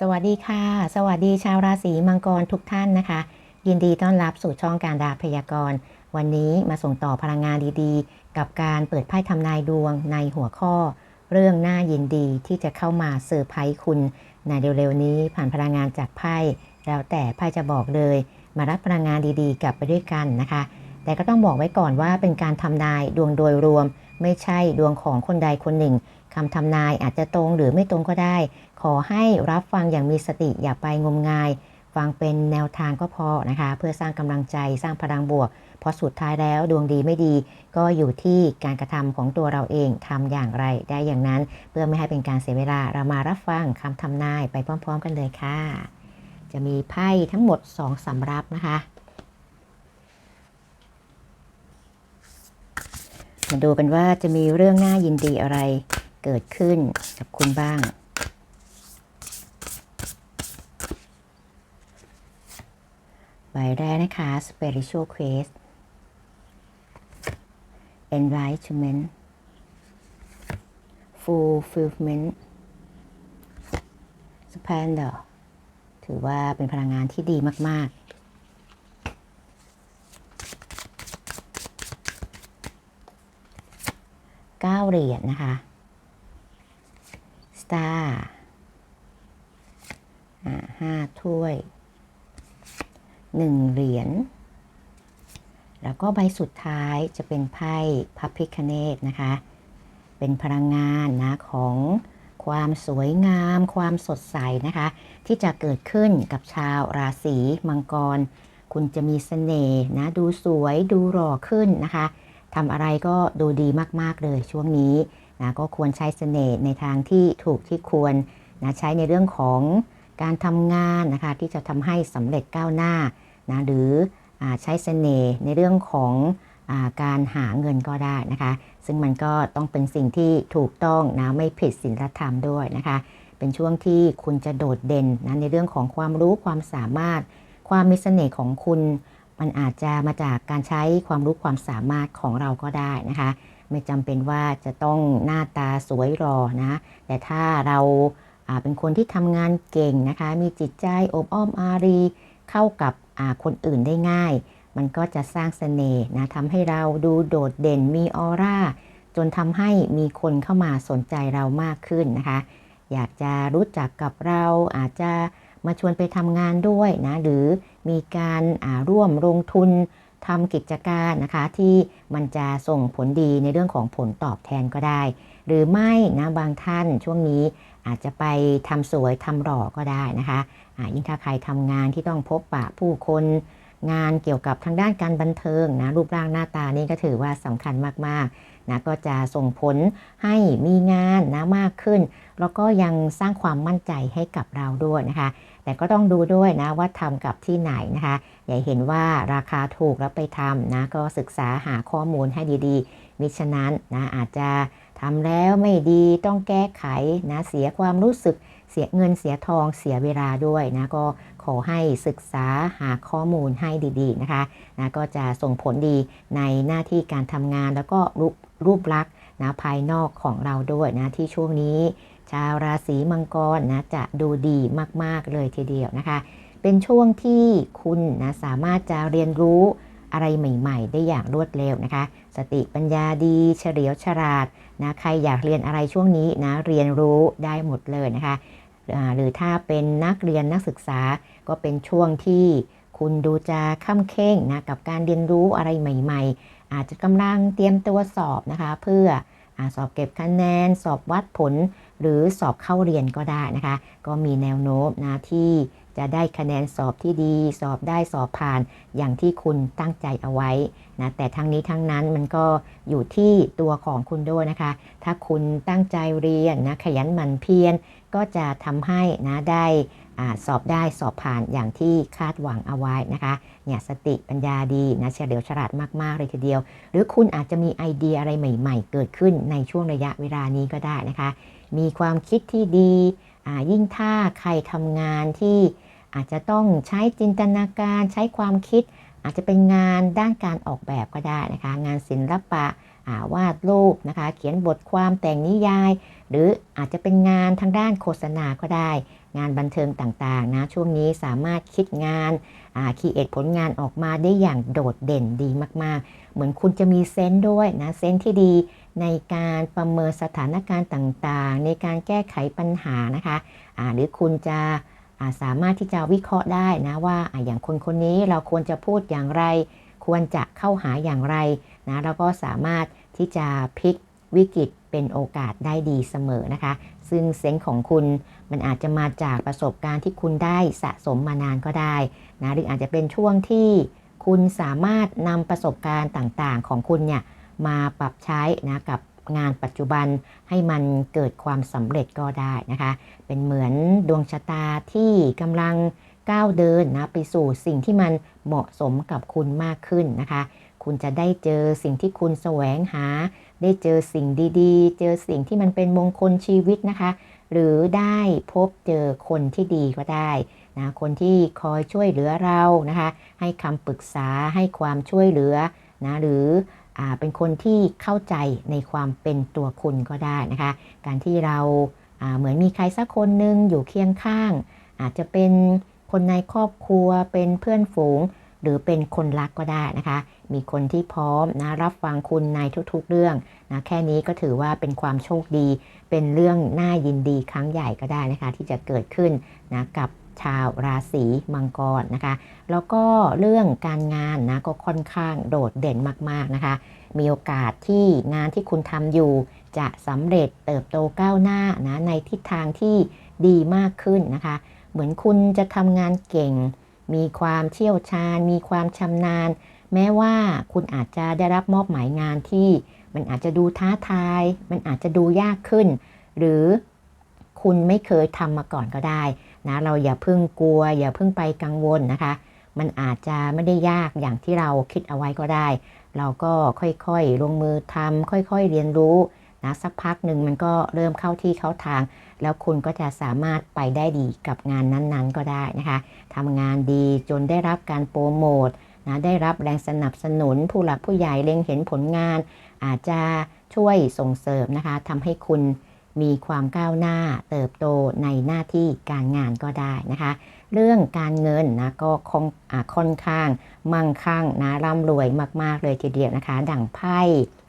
สวัสดีค่ะ สวัสดีชาวราศีมังกรทุกท่านนะคะ ยินดีต้อนรับสู่ช่องการดาพยากรณ์ วันนี้มาส่งต่อพลังงานดีๆ กับการเปิดไพ่ทำนายดวงในหัวข้อ เรื่องน่ายินดีที่จะเข้ามาเซอร์ไพรส์คุณในเร็วๆนี้ผ่านพลังงานจากไพ่แล้วแต่ไพ่จะบอกเลย มารับพลังงานดีๆ กลับไปด้วยกันนะคะ แต่ก็ต้องบอกไว้ก่อนว่าเป็นการทำนายดวงโดยรวม ไม่ใช่ดวงของคนใดคนหนึ่ง คำทำนายอาจจะตรงหรือไม่ตรงก็ได้ ขอให้รับฟังอย่างมีสติอย่าไปงมงาย ฟังเป็นแนวทางก็พอนะคะ เพื่อสร้างกำลังใจสร้างพลังบวก เพราะสุดท้ายแล้วดวงดีไม่ดี ก็อยู่ที่การกระทำของตัวเราเองทำอย่างไรได้อย่างนั้น เพื่อไม่ให้เป็นการเสียเวลาเรามารับฟังคำทำนายไปพร้อม ๆ กันเลยค่ะ จะมีไพ่ทั้งหมด2สำรับนะคะมาดูกันว่าจะมีเรื่องน่ายินดีอะไร เกิดขึ้นกับคุณบ้าง ใบแรกนะคะ spiritual quest enlightenment fulfillment splendor ถือว่าเป็นพลังงานที่ดีมากๆเก้าเหรียญนะคะ star อ่าห้าถ้วยหนึ่งเหรียญ แล้วก็ใบสุดท้ายจะเป็นไพ่พระพิคเนตนะคะ เป็นพลังงานนะของความสวยงาม ความสดใสนะคะ ที่จะเกิดขึ้นกับชาวราศีมังกร คุณจะมีเสน่ห์นะ ดูสวยดูหล่อขึ้นนะคะทำอะไรก็ดูดีมาก ๆ เลยช่วงนี้ นะก็ควรใช้เสน่ห์ในทางที่ถูกที่ควรนะใช้ในเรื่องของการทำงานนะคะที่จะทำให้สำเร็จก้าวหน้านะหรืออใช้เสน่ห์ในเรื่องของอการหาเงินก็ได้นะคะ ซึ่งมันก็ต้องเป็นสิ่งที่ถูกต้องนะไม่ผิดศีลธรรมด้วยนะคะ เป็นช่วงที่คุณจะโดดเด่นนะในเรื่องของความรู้ความสามารถ ความมีเสน่ห์ของคุณ มันอาจจะมาจากการใช้ความรู้ความสามารถของเราก็ได้นะคะ ไม่จำเป็นว่าจะต้องหน้าตาสวยหรอนะ แต่ถ้าเราเป็นคนที่ทำงานเก่งนะคะ มีจิตใจอบอ้อมอารี เข้ากับคนอื่นได้ง่าย มันก็จะสร้างเสน่ห์นะทำให้เราดูโดดเด่นมีออร่า จนทำให้มีคนเข้ามาสนใจเรามากขึ้นนะคะ อยากจะรู้จักกับเราอาจจะมาชวนไปทำงานด้วยนะ หรือมีการร่วมลงทุน ทำกิจการนะคะที่มันจะส่งผลดีในเรื่องของผลตอบแทนก็ได้ หรือไม่นะบางท่านช่วงนี้อาจจะไปทำสวยทำหล่อก็ได้นะคะะยิ่งถ้าใครทำงานที่ต้องพบปะผู้คนงานเกี่ยวกับทางด้านการบันเทิงนะรูปร่างหน้าตานี่ก็ถือว่าสำคัญมากๆนะก็จะส่งผลให้มีงานนะมากขึ้น แล้วก็ยังสร้างความมั่นใจให้กับเราด้วยนะคะ แต่ก็ต้องดูด้วยนะว่าทำกับที่ไหนนะคะ อย่าเห็นว่าราคาถูกแล้วไปทำนะก็ศึกษาหาข้อมูลให้ดีๆ มิฉะนั้นนะอาจจะทำแล้วไม่ดีต้องแก้ไขนะเสียความรู้สึกเสียเงินเสียทองเสียเวลาด้วยนะก็ขอให้ศึกษาหาข้อมูลให้ดีๆนะคะนะก็จะส่งผลดีในหน้าที่การทำงานแล้วก็รูปรูปลักษณ์นะภายนอกของเราด้วยนะที่ช่วงนี้ ชาวราศีมังกรนะจะดูดีมากๆเลยทีเดียวนะคะ เป็นช่วงที่คุณนะสามารถจะเรียนรู้อะไรใหม่ ๆ ได้อย่างรวดเร็วนะคะ สติปัญญาดี เฉลียวฉลาดนะ ใครอยากเรียนอะไรช่วงนี้นะ เรียนรู้ได้หมดเลยนะคะ หรือถ้าเป็นนักเรียนนักศึกษาก็เป็นช่วงที่คุณดูจะข้ามเข่งนะกับการเรียนรู้อะไรใหม่ ๆ อาจจะกำลังเตรียมตัวสอบนะคะ เพื่ออสอบเก็บคะแนน สอบวัดผล หรือสอบเข้าเรียนก็ได้นะคะ ก็มีแนวโน้มนะที่ จะได้คะแนนสอบที่ดี สอบได้สอบผ่านอย่างที่คุณตั้งใจเอาไว้นะแต่ทั้งนี้ทั้งนั้นมันก็อยู่ที่ตัวของคุณด้วยนะคะ ถ้าคุณตั้งใจเรียนนะขยันหมั่นเพียรก็จะทำให้นะได้อสอบได้สอบผ่านอย่างที่คาดหวังเอาไว้นะคะเนี่ยสติปัญญาดีนะเฉลียวฉลาดมากๆเลยทีเดียว หรือคุณอาจจะมีไอเดียอะไรใหม่ ๆ เกิดขึ้นในช่วงระยะเวลานี้ก็ได้นะคะ มีความคิดที่ดี ยิ่งถ้าใครทำงานที่อาจจะต้องใช้จินตนาการใช้ความคิด อาจจะเป็นงานด้านการออกแบบก็ได้นะคะ งานศิลปะวาดรูปนะคะ เขียนบทความแต่งนิยาย หรืออาจจะเป็นงานทางด้านโฆษณาก็ได้ งานบันเทิงต่างๆนะช่วงนี้สามารถคิดงานคีเอทผลงานออกมาได้อย่างโดดเด่นดีมากๆ เหมือนคุณจะมีเซนต์ด้วยนะเซนต์ที่ดี ในการประเมินสถานการณ์ต่างๆ ในการแก้ไขปัญหานะคะะหรือคุณจะสามารถที่จะวิเคราะห์ได้นะว่าอย่างคนคนนี้เราควรจะพูดอย่างไร ควรจะเข้าหาอย่างไรนะแล้วก็สามารถที่จะพลิกวิกฤตเป็นโอกาสได้ดีเสมอนะคะ ซึ่งเซนส์ของคุณมันอาจจะมาจากประสบการณ์ที่คุณได้สะสมมานานก็ได้นะหรืออาจจะเป็นช่วงที่คุณสามารถนำประสบการณ์ต่างๆ ของคุณเนี่ย มาปรับใช้นะกับงานปัจจุบันให้มันเกิดความสำเร็จก็ได้นะคะ เป็นเหมือนดวงชะตาที่กำลังก้าวเดินนะไปสู่สิ่งที่มันเหมาะสมกับคุณมากขึ้นนะคะ คุณจะได้เจอสิ่งที่คุณแสวงหา ได้เจอสิ่งดีๆ เจอสิ่งที่มันเป็นมงคลชีวิตนะคะ หรือได้พบเจอคนที่ดีก็ได้นะคนที่คอยช่วยเหลือเรานะคะ ให้คำปรึกษาให้ความช่วยเหลือนะหรือ เป็นคนที่เข้าใจในความเป็นตัวคุณก็ได้นะคะ การที่เราเหมือนมีใครสักคนหนึ่งอยู่เคียงข้าง อาจจะเป็นคนในครอบครัวเป็นเพื่อนฝูง หรือเป็นคนรักก็ได้นะคะ มีคนที่พร้อมนะรับฟังคุณในทุกๆเรื่องนะแค่นี้ก็ถือว่าเป็นความโชคดี เป็นเรื่องน่ายินดีครั้งใหญ่ก็ได้นะคะ ที่จะเกิดขึ้นนะกับ ชาวราศีมังกรนะคะ แล้วก็เรื่องการงานนะก็ค่อนข้างโดดเด่นมากๆนะคะ มีโอกาสที่งานที่คุณทำอยู่ จะสำเร็จเติบโตก้าวหน้านะในทิศทางที่ดีมากขึ้นนะคะ เหมือนคุณจะทำงานเก่ง มีความเชี่ยวชาญ มีความชำนาญ แม้ว่าคุณอาจจะได้รับมอบหมายงานที่มันอาจจะดูท้าทาย มันอาจจะดูยากขึ้น หรือ คุณไม่เคยทำมาก่อนก็ได้นะเราอย่าเพิ่งกลัว อย่าเพิ่งไปกังวลนะคะ มันอาจจะไม่ได้ยากอย่างที่เราคิดเอาไว้ก็ได้ เราก็ค่อยๆลงมือทำค่อยๆเรียนรู้นะสักพักหนึ่งมันก็เริ่มเข้าที่เข้าทาง แล้วคุณก็จะสามารถไปได้ดีกับงานนั้นๆก็ได้นะคะทำงานดีจนได้รับการโปรโมทนะได้รับแรงสนับสนุนผู้หลักผู้ใหญ่เล็งเห็นผลงาน อาจจะช่วยส่งเสริมนะคะทำให้คุณ มีความก้าวหน้าเติบโตในหน้าที่การงานก็ได้นะคะ เรื่องการเงินนะก็คงค่อนข้างมั่งคั่งนะร่ำรวยมาก ๆ เลยทีเดียวนะคะ ดั่งไพ่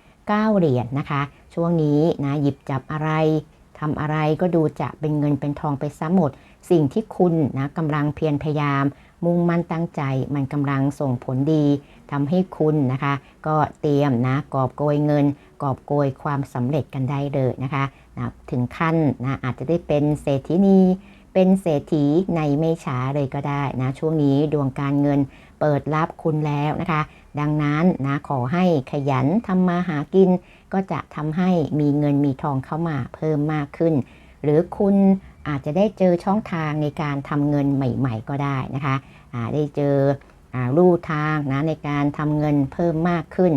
9เหรียญนนะคะ ช่วงนี้นะหยิบจับอะไรทำอะไรก็ดูจะเป็นเงินเป็นทองไปซะหมด สิ่งที่คุณนะกำลังเพียรพยายาม มุ่งมั่นตั้งใจมันกำลังส่งผลดีทำให้คุณนะคะ ก็เตรียมนะกอบโกยเงิน กอบโกยความสำเร็จกันได้เลยนะคะ นะถึงขั้นนะอาจจะได้เป็นเศรษฐีนีเป็นเศรษฐีในไม่ช้าเลยก็ได้นะช่วงนี้ดวงการเงินเปิดรับคุณแล้วนะคะ ดังนั้นนะขอให้ขยันทำมาหากิน ก็จะทำให้มีเงินมีทองเข้ามาเพิ่มมากขึ้น หรือคุณอาจจะได้เจอช่องทางในการทำเงินใหม่ ๆ ก็ได้นะคะได้เจอรูทางนะในการทำเงินเพิ่มมากขึ้น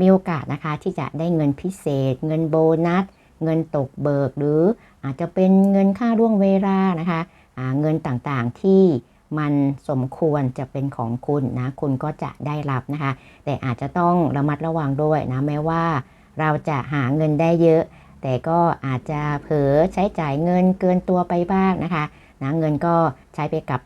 มีโอกาสนะคะที่จะได้เงินพิเศษ เงินโบนัส เงินตกเบิก หรืออาจจะเป็นเงินค่าร่วงเวลานะคะเงินต่างๆที่มันสมควรจะเป็นของคุณนะ คุณก็จะได้รับนะคะ แต่อาจจะต้องระมัดระวังด้วยนะแม้ว่าเราจะหาเงินได้เยอะ แต่ก็อาจจะเผลอใช้จ่ายเงินเกินตัวไปบ้างนะคะนะเงินก็ใช้ไปกับ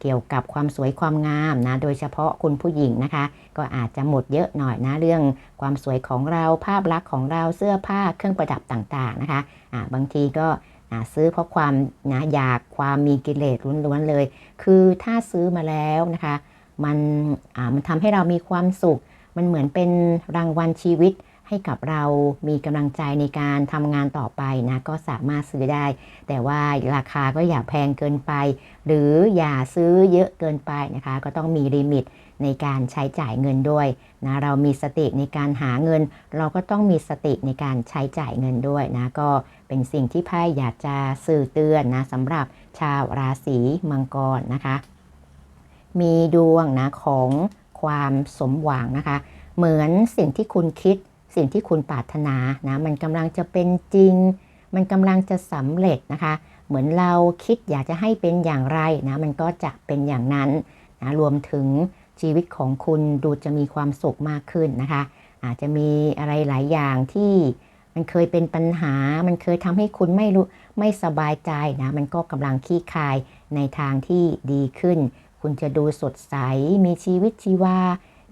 เกี่ยวกับความสวยความงามนะ โดยเฉพาะคุณผู้หญิงนะคะ ก็อาจจะหมดเยอะหน่อยนะ เรื่องความสวยของเราภาพลักษณ์ของเราเสื้อผ้าเครื่องประดับต่างๆนะคะะบางทีก็ซื้อเพราะความนะอยากความมีกิเลสล้วนๆเลย คือถ้าซื้อมาแล้วนะคะ มันมันทำให้เรามีความสุข มันเหมือนเป็นรางวัลชีวิต ให้กับเรามีกำลังใจในการทำงานต่อไปนะก็สามารถซื้อได้ แต่ว่าราคาก็อย่าแพงเกินไป หรืออย่าซื้อเยอะเกินไปนะคะ ก็ต้องมีลิมิตในการใช้จ่ายเงินด้วยนะเรามีสติในการหาเงิน เราก็ต้องมีสติในการใช้จ่ายเงินด้วยนะก็เป็นสิ่งที่ไพ่อยากจะสื่อเตือนนะสำหรับชาวราศีมังกรนะคะ มีดวงนะของความสมหวังนะคะ เหมือนสิ่งที่คุณคิด สิ่งที่คุณปรารถนานะมันกำลังจะเป็นจริง มันกำลังจะสำเร็จนะคะ เหมือนเราคิดอยากจะให้เป็นอย่างไรนะมันก็จะเป็นอย่างนั้นนะรวมถึงชีวิตของคุณดูจะมีความสุขมากขึ้นนะคะ อาจจะมีอะไรหลายอย่างที่มันเคยเป็นปัญหา มันเคยทำให้คุณไม่รู้ไม่สบายใจนะ มันก็กำลังขี้คายในทางที่ดีขึ้น คุณจะดูสดใส มีชีวิตชีวา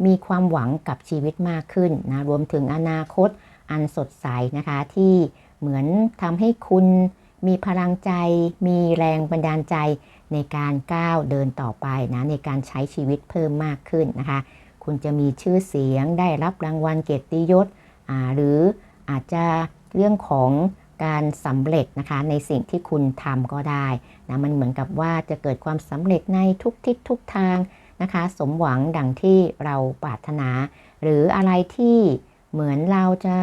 มีความหวังกับชีวิตมากขึ้นนะรวมถึงอนาคตอันสดใสนะคะที่เหมือนทำให้คุณมีพลังใจ มีแรงบันดาลใจในการก้าวเดินต่อไปนะในการใช้ชีวิตเพิ่มมากขึ้นนะคะ คุณจะมีชื่อเสียงได้รับรางวัลเกียรติยศหรืออาจจะเรื่องของการสำเร็จนะคะในสิ่งที่คุณทำก็ได้นะมันเหมือนกับว่าจะเกิดความสำเร็จในทุกทิศทุกทาง นะคะ สมหวังดังที่เราปรารถนา หรืออะไรที่เหมือนเราจะ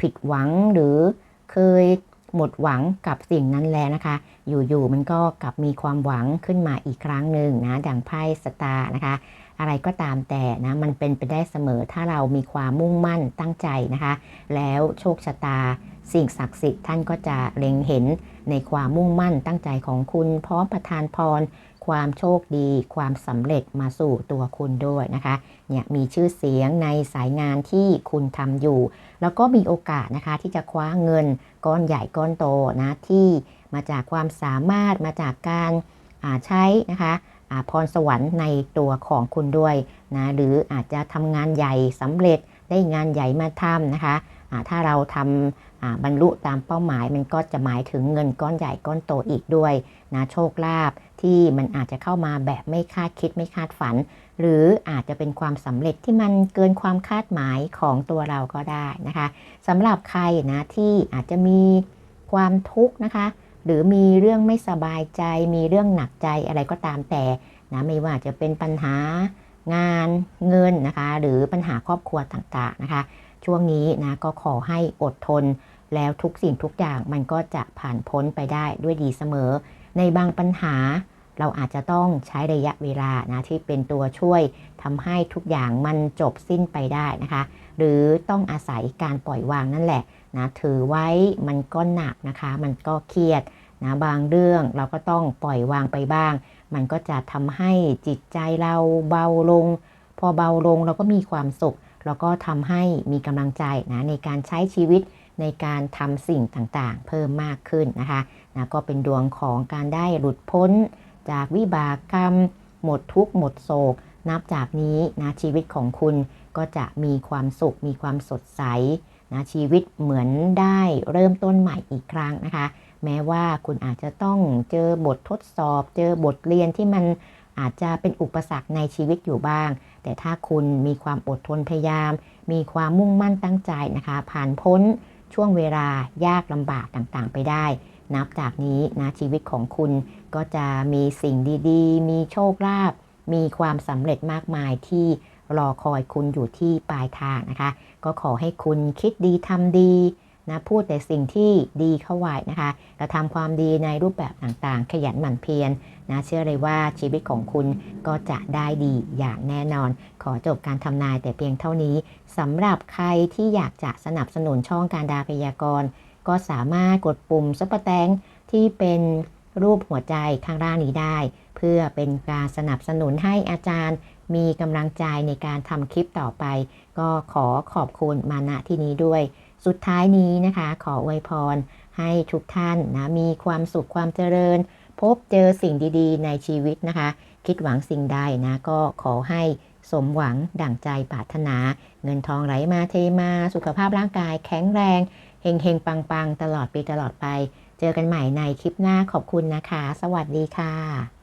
ผิดหวังหรือเคยหมดหวังกับสิ่งนั้นแล้วนะคะ อยู่ๆมันก็กลับมีความหวังขึ้นมาอีกครั้งหนึ่งนะ ดังไพ่สตาร์นะคะ อะไรก็ตามแต่นะ มันเป็นไปได้เสมอถ้าเรามีความมุ่งมั่นตั้งใจนะคะ แล้วโชคชะตา สิ่งศักดิ์สิทธิ์ท่านก็จะเล็งเห็นในความมุ่งมั่นตั้งใจของคุณพร้อมประทานพร ความโชคดี ความสำเร็จมาสู่ตัวคุณด้วยนะคะเนี่ยมีชื่อเสียงในสายงานที่คุณทำอยู่ แล้วก็มีโอกาสนะคะที่จะคว้าเงินก้อนใหญ่ก้อนโตนะที่มาจากความสามารถมาจากการใช้นะคะพรสวรรค์ในตัวของคุณด้วยนะหรืออาจจะทำงานใหญ่สำเร็จได้งานใหญ่มาทำนะคะถ้าเราทำ บรรลุตามเป้าหมายมันก็จะหมายถึงเงินก้อนใหญ่ก้อนโตอีกด้วยนะโชคลาภที่มันอาจจะเข้ามาแบบไม่คาดคิดไม่คาดฝัน หรืออาจจะเป็นความสำเร็จที่มันเกินความคาดหมายของตัวเราก็ได้นะคะสำหรับใครนะที่อาจจะมีความทุกข์นะคะ หรือมีเรื่องไม่สบายใจ มีเรื่องหนักใจอะไรก็ตามแต่นะไม่ว่าจะเป็นปัญหางานเงินนะคะ หรือปัญหาครอบครัวต่างๆนะคะ ช่วงนี้นะก็ขอให้อดทน แล้วทุกสิ่งทุกอย่างมันก็จะผ่านพ้นไปได้ด้วยดีเสมอ ในบางปัญหาเราอาจจะต้องใช้ระยะเวลานะที่เป็นตัวช่วยทำให้ทุกอย่างมันจบสิ้นไปได้นะคะ หรือต้องอาศัยการปล่อยวางนั่นแหละนะถือไว้มันก็หนักนะคะ มันก็เครียดนะบางเรื่องเราก็ต้องปล่อยวางไปบ้าง มันก็จะทำให้จิตใจเราเบาลง พอเบาลงเราก็มีความสุข แล้วก็ทำให้มีกำลังใจนะในการใช้ชีวิต ในการทำสิ่งต่างๆ เพิ่มมากขึ้นนะคะนะก็เป็นดวงของการได้หลุดพ้น จากวิบากกรรม หมดทุกข์หมดโศก นับจากนี้นะชีวิตของคุณก็จะมีความสุขมีความสดใสนะชีวิตเหมือนได้เริ่มต้นใหม่อีกครั้งนะคะ แม้ว่าคุณอาจจะต้องเจอบททดสอบ เจอบทเรียนที่มันอาจจะเป็นอุปสรรคในชีวิตอยู่บ้าง แต่ถ้าคุณมีความอดทนพยายาม มีความมุ่งมั่นตั้งใจนะคะ ผ่านพ้น ช่วงเวลายากลำบากต่างๆ ไปได้ นับจากนี้นะชีวิตของคุณก็จะมีสิ่งดีๆ มีโชคลาภมีความสำเร็จมากมายที่รอคอยคุณอยู่ที่ปลายทางนะคะ ก็ขอให้คุณคิดดีทำดี นะพูดแต่สิ่งที่ดีเข้าไว้นะคะกระทำความดีในรูปแบบต่างๆ ขยันหมั่นเพียรนะเชื่อเลยว่าชีวิตของคุณก็จะได้ดีอย่างแน่นอน ขอจบการทำนายแต่เพียงเท่านี้สำหรับใครที่อยากจะสนับสนุนช่องการดาพยากรณ์ก็สามารถกดปุ่มซับปะแตงที่เป็นรูปหัวใจข้างล่างนี้ได้ เพื่อเป็นการสนับสนุนให้อาจารย์มีกำลังใจในการทำคลิปต่อไป ก็ขอขอบคุณมาณที่นี้ด้วย สุดท้ายนี้นะคะ ขออวยพรให้ทุกท่านนะมีความสุขความเจริญ พบเจอสิ่งดีๆ ในชีวิตนะคะ คิดหวังสิ่งใดนะ ก็ขอให้สมหวังดั่งใจปรารถนา เงินทองไหลมาเทมาสุขภาพร่างกายแข็งแรงเฮงเฮงปังปังตลอดปีตลอดไป เจอกันใหม่ในคลิปหน้าขอบคุณนะคะ สวัสดีค่ะ